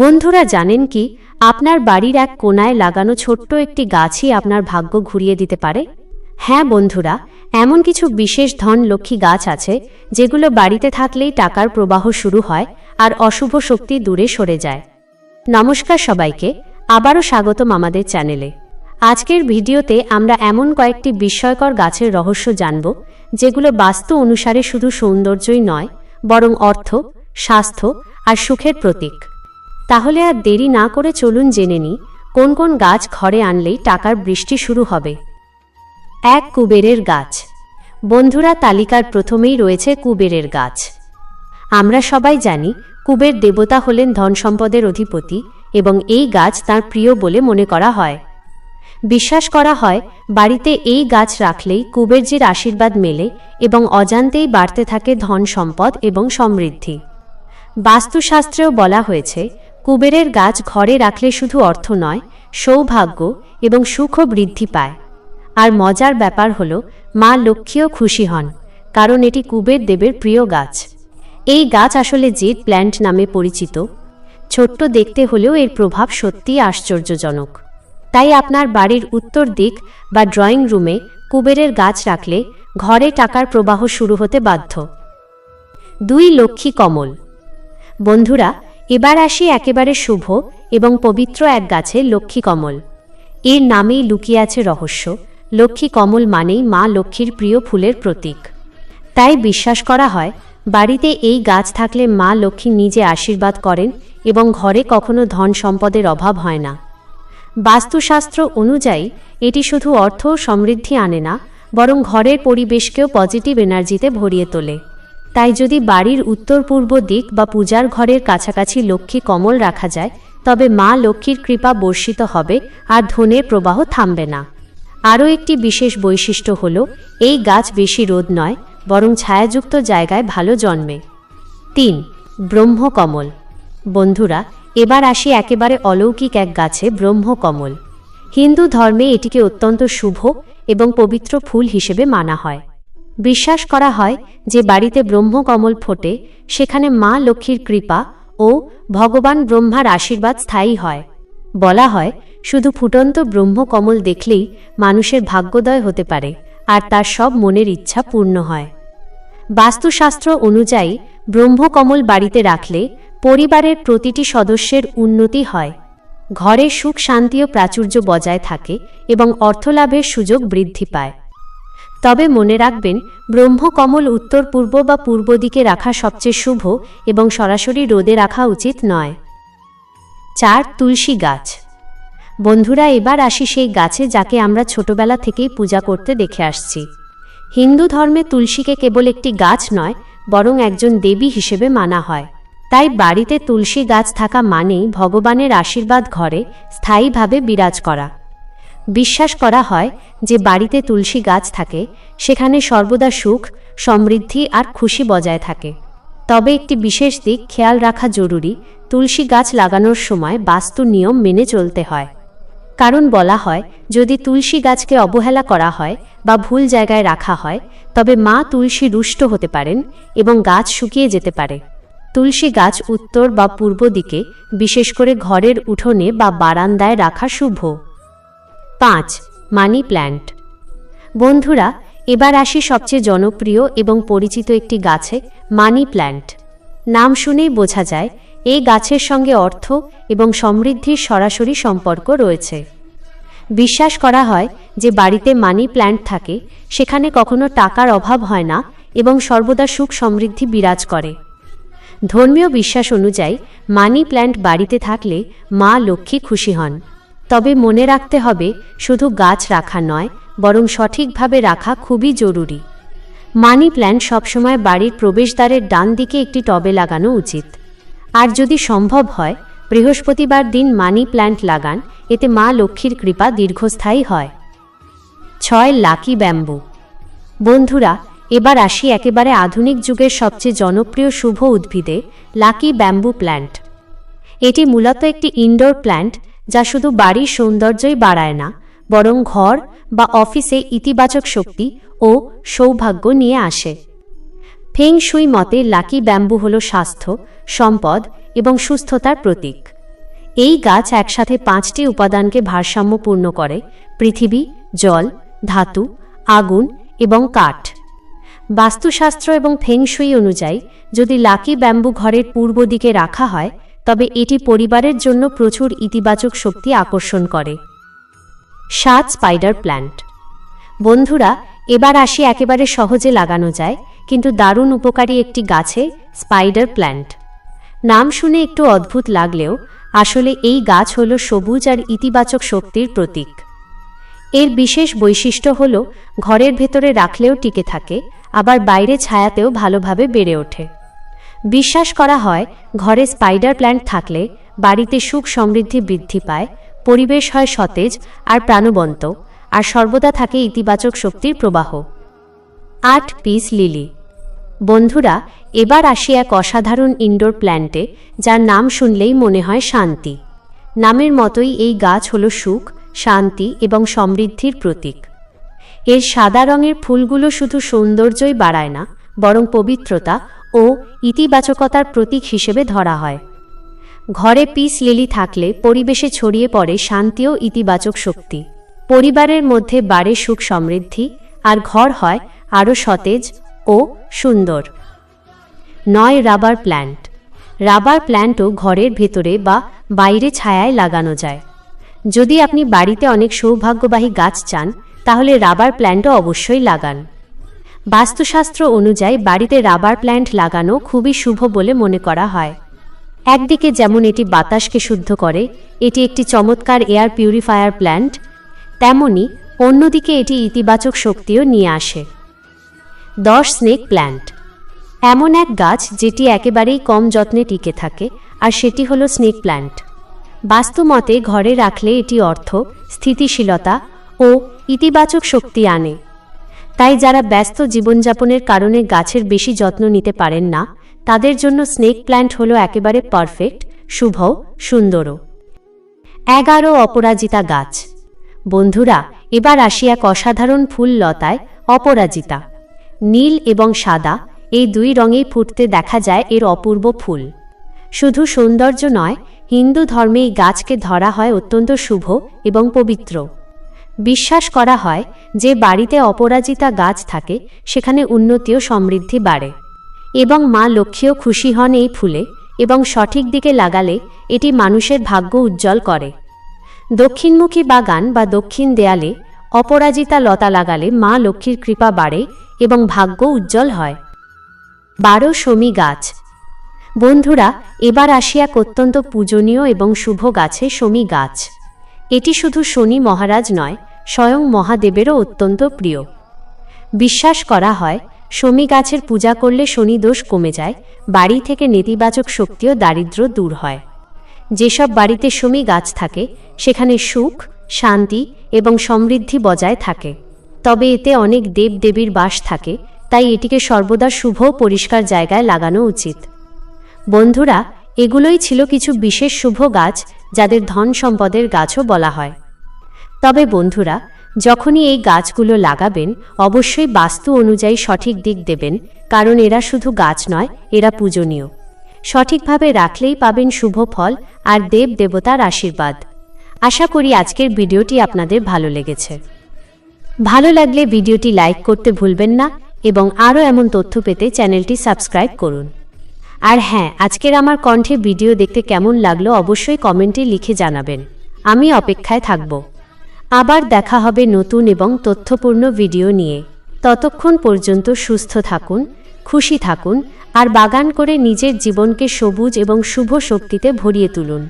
বন্ধুরা জানেন কি, আপনার বাড়ির এক কোনায় লাগানো ছোট্ট একটি গাছই আপনার ভাগ্য ঘুরিয়ে দিতে পারে? হ্যাঁ বন্ধুরা, এমন কিছু বিশেষ ধন লক্ষ্মী গাছ আছে, যেগুলো বাড়িতে থাকলেই টাকার প্রবাহ শুরু হয় আর অশুভ শক্তি দূরে সরে যায়। নমস্কার সবাইকে, আবারও স্বাগতম আমাদের চ্যানেলে। আজকের ভিডিওতে আমরা এমন কয়েকটি বিস্ময়কর গাছের রহস্য জানব, যেগুলো বাস্তু অনুসারে শুধু সৌন্দর্যই নয়, বরং অর্থ, স্বাস্থ্য আর সুখের প্রতীক। তাহলে আর দেরি না করে চলুন জেনে নিই কোন কোন গাছ ঘরে আনলেই টাকার বৃষ্টি শুরু হবে। এক কুবেরের গাছ। বন্ধুরা, তালিকার প্রথমেই রয়েছে কুবেরের গাছ। আমরা সবাই জানি, কুবের দেবতা হলেন ধন সম্পদের অধিপতি এবং এই গাছ তার প্রিয় বলে মনে করা হয়। বিশ্বাস করা হয়, বাড়িতে এই গাছ রাখলেই কুবেরজির আশীর্বাদ মেলে এবং অজান্তেই বাড়তে থাকে ধন সম্পদ এবং সমৃদ্ধি। বাস্তুশাস্ত্রেও বলা হয়েছে কুবেরের গাছ ঘরে রাখলে শুধু অর্থ নয়, সৌভাগ্য এবং সুখও বৃদ্ধি পায়। আর মজার ব্যাপার হল, মা লক্ষ্মীও খুশি হন, কারণ এটি কুবের দেবের প্রিয় গাছ। এই গাছ আসলে জেড প্ল্যান্ট নামে পরিচিত। ছোট্ট দেখতে হলেও এর প্রভাব সত্যিই আশ্চর্যজনক। তাই আপনার বাড়ির উত্তর দিক বা ড্রয়িং রুমে কুবেরের গাছ রাখলে ঘরে টাকার প্রবাহ শুরু হতে বাধ্য। দুই লক্ষ্মী কমল। বন্ধুরা এবার আসি একেবারে শুভ এবং পবিত্র এক গাছে লক্ষ্মী কমল। এর নামেই লুকিয়ে আছে রহস্য, লক্ষ্মী কমল মানেই মা লক্ষ্মীর প্রিয় ফুলের প্রতীক। তাই বিশ্বাস করা হয়, বাড়িতে এই গাছ থাকলে মা লক্ষ্মী নিজে আশীর্বাদ করেন এবং ঘরে কখনো ধন সম্পদের অভাব হয় না। বাস্তুশাস্ত্র অনুযায়ী, এটি শুধু অর্থ সমৃদ্ধি আনে না, বরং ঘরের পরিবেশকেও পজিটিভ এনার্জিতে ভরিয়ে তোলে। তাই যদি বাড়ির উত্তর পূর্ব দিক বা পূজার ঘরের কাছাকাছি লক্ষ্মী কমল রাখা যায়, তবে মা লক্ষ্মীর কৃপা বর্ষিত হবে আর ধনের প্রবাহ থামবে না। আরও একটি বিশেষ বৈশিষ্ট্য হল, এই গাছ বেশি রোদ নয়, বরং ছায়াযুক্ত জায়গায় ভালো জন্মে। তিন, ব্রহ্মকমল। বন্ধুরা, এবার আসি একেবারে অলৌকিক এক গাছে ব্রহ্মকমল। হিন্দু ধর্মে এটিকে অত্যন্ত শুভ এবং পবিত্র ফুল হিসেবে মানা হয়। বিশ্বাস করা হয় যে বাড়িতে ব্রহ্মকমল ফোটে, সেখানে মা লক্ষ্মীর কৃপা ও ভগবান ব্রহ্মার আশীর্বাদ স্থায়ী হয়। বলা হয়, শুধু ফুটন্ত ব্রহ্মকমল দেখলেই মানুষের ভাগ্যোদয় হতে পারে, আর তার সব মনের ইচ্ছা পূর্ণ হয়। বাস্তুশাস্ত্র অনুযায়ী, ব্রহ্মকমল বাড়িতে রাখলে পরিবারের প্রতিটি সদস্যের উন্নতি হয়। ঘরে সুখ শান্তি ও প্রাচুর্য বজায় থাকে এবং অর্থলাভের সুযোগ বৃদ্ধি পায়। তবে মনে রাখবেন, ব্রহ্মকমল উত্তর পূর্ব বা পূর্ব দিকে রাখা সবচেয়ে শুভ এবং সরাসরি রোদে রাখা উচিত নয়। চার তুলসী গাছ। বন্ধুরা, এবার আসি সেই গাছে যাকে আমরা ছোটবেলা থেকেই পূজা করতে দেখে আসছি। হিন্দু ধর্মে তুলসীকে কেবল একটি গাছ নয়, বরং একজন দেবী হিসেবে মানা হয়। তাই বাড়িতে তুলসী গাছ থাকা মানেই ভগবানের আশীর্বাদ ঘরে স্থায়ীভাবে বিরাজ করা। বিশ্বাস করা হয় যে বাড়িতে তুলসী গাছ থাকে, সেখানে সর্বদা সুখ, সমৃদ্ধি আর খুশি বজায় থাকে। তবে একটি বিশেষ দিক খেয়াল রাখা জরুরি, তুলসী গাছ লাগানোর সময় বাস্তু নিয়ম মেনে চলতে হয়। কারণ বলা হয়, যদি তুলসী গাছকে অবহেলা করা হয় বা ভুল জায়গায় রাখা হয়, তবে মা তুলসী রুষ্ট হতে পারেন এবং গাছ শুকিয়ে যেতে পারে। তুলসী গাছ উত্তর বা পূর্ব দিকে, বিশেষ করে ঘরের উঠোনে বা বারান্দায় রাখা শুভ। পাঁচ মানি প্ল্যান্ট বন্ধুরা, এবার আসি সবচেয়ে জনপ্রিয় এবং পরিচিত একটি গাছে মানি প্ল্যান্ট নাম শুনেই বোঝা যায়, এই গাছের সঙ্গে অর্থ এবং সমৃদ্ধির সরাসরি সম্পর্ক রয়েছে। বিশ্বাস করা হয় যে বাড়িতে মানি প্ল্যান্ট থাকে, সেখানে কখনো টাকার অভাব হয় না এবং সর্বদা সুখ সমৃদ্ধি বিরাজ করে। ধর্মীয় বিশ্বাস অনুযায়ী মানি প্ল্যান্ট বাড়িতে থাকলে মা লক্ষ্মী খুশি হন। তবে মনে রাখতে হবে, শুধু গাছ রাখা নয়, বরং সঠিকভাবে রাখা খুবই জরুরি। মানি প্ল্যান্ট সবসময় বাড়ির প্রবেশদ্বারের ডান দিকে একটি টবে লাগানো উচিত। আর যদি সম্ভব হয়, বৃহস্পতিবার দিন মানি প্ল্যান্ট লাগান, এতে মা লক্ষ্মীর কৃপা দীর্ঘস্থায়ী হয়। ছয়, লাকি ব্যাম্বু। বন্ধুরা, এবার আসি একেবারে আধুনিক যুগের সবচেয়ে জনপ্রিয় শুভ উদ্ভিদে, লাকি ব্যাম্বু প্ল্যান্ট। এটি মূলত একটি ইনডোর প্ল্যান্ট যা শুধু বাড়ির সৌন্দর্যই বাড়ায় না, বরং ঘর বা অফিসে ইতিবাচক শক্তি ও সৌভাগ্য নিয়ে আসে। ফেং শুই মতে লাকি ব্যাম্বু হল স্বাস্থ্য, সম্পদ এবং সুস্থতার প্রতীক। এই গাছ একসাথে পাঁচটি উপাদানকে ভারসাম্যপূর্ণ করে, পৃথিবী, জল, ধাতু, আগুন এবং কাঠ। বাস্তুশাস্ত্র এবং ফেংশুই অনুযায়ী যদি লাকি ব্যাম্বু ঘরের পূর্ব দিকে রাখা হয় তবে এটি পরিবারের জন্য প্রচুর ইতিবাচক শক্তি আকর্ষণ করে। সাত স্পাইডার প্ল্যান্ট। বন্ধুরা, এবার আসি একেবারে সহজে লাগানো যায়, কিন্তু দারুণ উপকারী একটি গাছে স্পাইডার প্ল্যান্ট। নাম শুনে একটু অদ্ভুত লাগলেও, আসলে এই গাছ হল সবুজ আর ইতিবাচক শক্তির প্রতীক। এর বিশেষ বৈশিষ্ট্য হল, ঘরের ভেতরে রাখলেও টিকে থাকে, আবার বাইরে ছায়াতেও ভালোভাবে বেড়ে ওঠে। বিশ্বাস করা হয়, ঘরে স্পাইডার প্ল্যান্ট থাকলে বাড়িতে সুখ সমৃদ্ধি বৃদ্ধি পায়, পরিবেশ হয় সতেজ আর প্রাণবন্ত, আর সর্বদা থাকে ইতিবাচক শক্তির প্রবাহ। আট পিস লিলি। বন্ধুরা, এবার আসি এক অসাধারণ ইনডোর প্ল্যান্টে যার নাম শুনলেই মনে হয় শান্তি। নামের মতোই এই গাছ হল সুখ, শান্তি এবং সমৃদ্ধির প্রতীক। এর সাদা রঙের ফুলগুলো শুধু সৌন্দর্যই বাড়ায় না, বরং পবিত্রতা ও ইতিবাচকতার প্রতীক হিসেবে ধরা হয়। ঘরে পিস লিলি থাকলে পরিবেশে ছড়িয়ে পড়ে শান্তি ও ইতিবাচক শক্তি। পরিবারের মধ্যে বাড়ে সুখ সমৃদ্ধি, আর ঘর হয় আরও সতেজ ও সুন্দর। নয়, রাবার প্ল্যান্ট। রাবার প্ল্যান্টও ঘরের ভেতরে বা বাইরে ছায়ায় লাগানো যায়। যদি আপনি বাড়িতে অনেক সৌভাগ্যবাহী গাছ চান, তাহলে রাবার প্ল্যান্টও অবশ্যই লাগান। বাস্তুশাস্ত্র অনুযায়ী বাড়িতে রাবার প্ল্যান্ট লাগানো খুবই শুভ বলে মনে করা হয়। একদিকে যেমন এটি বাতাসকে শুদ্ধ করে, এটি একটি চমৎকার এয়ার পিউরিফায়ার প্ল্যান্ট, তেমনি অন্যদিকে এটি ইতিবাচক শক্তিও নিয়ে আসে। দশ স্নেক প্ল্যান্ট। এমন এক গাছ যেটি একেবারেই কম যত্নে টিকে থাকে, আর সেটি হলো স্নেক প্ল্যান্ট। বাস্তুমতে ঘরে রাখলে এটি অর্থ, স্থিতিশীলতা ও ইতিবাচক শক্তি আনে। তাই যারা ব্যস্ত জীবনযাপনের কারণে গাছের বেশি যত্ন নিতে পারেন না, তাদের জন্য স্নেক প্ল্যান্ট হল একেবারে পারফেক্ট, শুভ, সুন্দরও। এগারো অপরাজিতা গাছ। বন্ধুরা, এবার আসি এক অসাধারণ ফুল লতায়, অপরাজিতা। নীল এবং সাদা, এই দুই রঙেই ফুটতে দেখা যায় এর অপূর্ব ফুল। শুধু সৌন্দর্য নয়, হিন্দু ধর্মে এই গাছকে ধরা হয় অত্যন্ত শুভ এবং পবিত্র। বিশ্বাস করা হয় যে বাড়িতে অপরাজিতা গাছ থাকে, সেখানে উন্নতি ও সমৃদ্ধি বাড়ে। এবং মা লক্ষ্মীও খুশি হন এই ফুলে এবং সঠিক দিকে লাগালে এটি মানুষের ভাগ্য উজ্জ্বল করে। দক্ষিণমুখী বাগান বা দক্ষিণ দেয়ালে অপরাজিতা লতা লাগালে মা লক্ষ্মীর কৃপা বাড়ে এবং ভাগ্য উজ্জ্বল হয়। বারো শমী গাছ। বন্ধুরা, এবার আসি এক অত্যন্ত পূজনীয় এবং শুভ গাছে শমী গাছ। এটি শুধু শনি মহারাজ নয় স্বয়ং মহাদেবেরও অত্যন্ত প্রিয়। বিশ্বাস করা হয়, শমী গাছের পূজা করলে শনি দোষ কমে যায়, বাড়ি থেকে নেতিবাচক শক্তিও ও দারিদ্র্য দূর হয়। যেসব বাড়িতে শমী গাছ থাকে, সেখানে সুখ, শান্তি এবং সমৃদ্ধি বজায় থাকে। তবে এতে অনেক দেবদেবীর বাস থাকে, তাই এটিকে সর্বদা শুভ পরিষ্কার জায়গায় লাগানো উচিত। বন্ধুরা, এগুলোই ছিল কিছু বিশেষ শুভ গাছ, যাদের ধন সম্পদের গাছও বলা হয়। তবে বন্ধুরা, যখনই এই গাছগুলো লাগাবেন, অবশ্যই বাস্তু অনুযায়ী সঠিক দিক দেবেন, কারণ এরা শুধু গাছ নয়, এরা পূজনীয়। সঠিকভাবে রাখলেই পাবেন শুভ ফল আর দেব দেবতার আশীর্বাদ। আশা করি আজকের ভিডিওটি আপনাদের ভালো লেগেছে। ভালো লাগলে ভিডিওটি লাইক করতে ভুলবেন না এবং আরও এমন তথ্য পেতে চ্যানেলটি সাবস্ক্রাইব করুন। আর হ্যাঁ আজকের আমার কণ্ঠে ভিডিও দেখতে কেমন লাগল অবশ্যই কমেন্টে লিখে জানাবেন। আমি অপেক্ষায় থাকব। আবার দেখা হবে নতুন এবং তথ্যপূর্ণ ভিডিও নিয়ে। ততক্ষণ পর্যন্ত সুস্থ থাকুন, খুশি থাকুন, আর বাগান করে নিজের জীবনকে সবুজ এবং শুভ শক্তিতে ভরিয়ে তুলুন।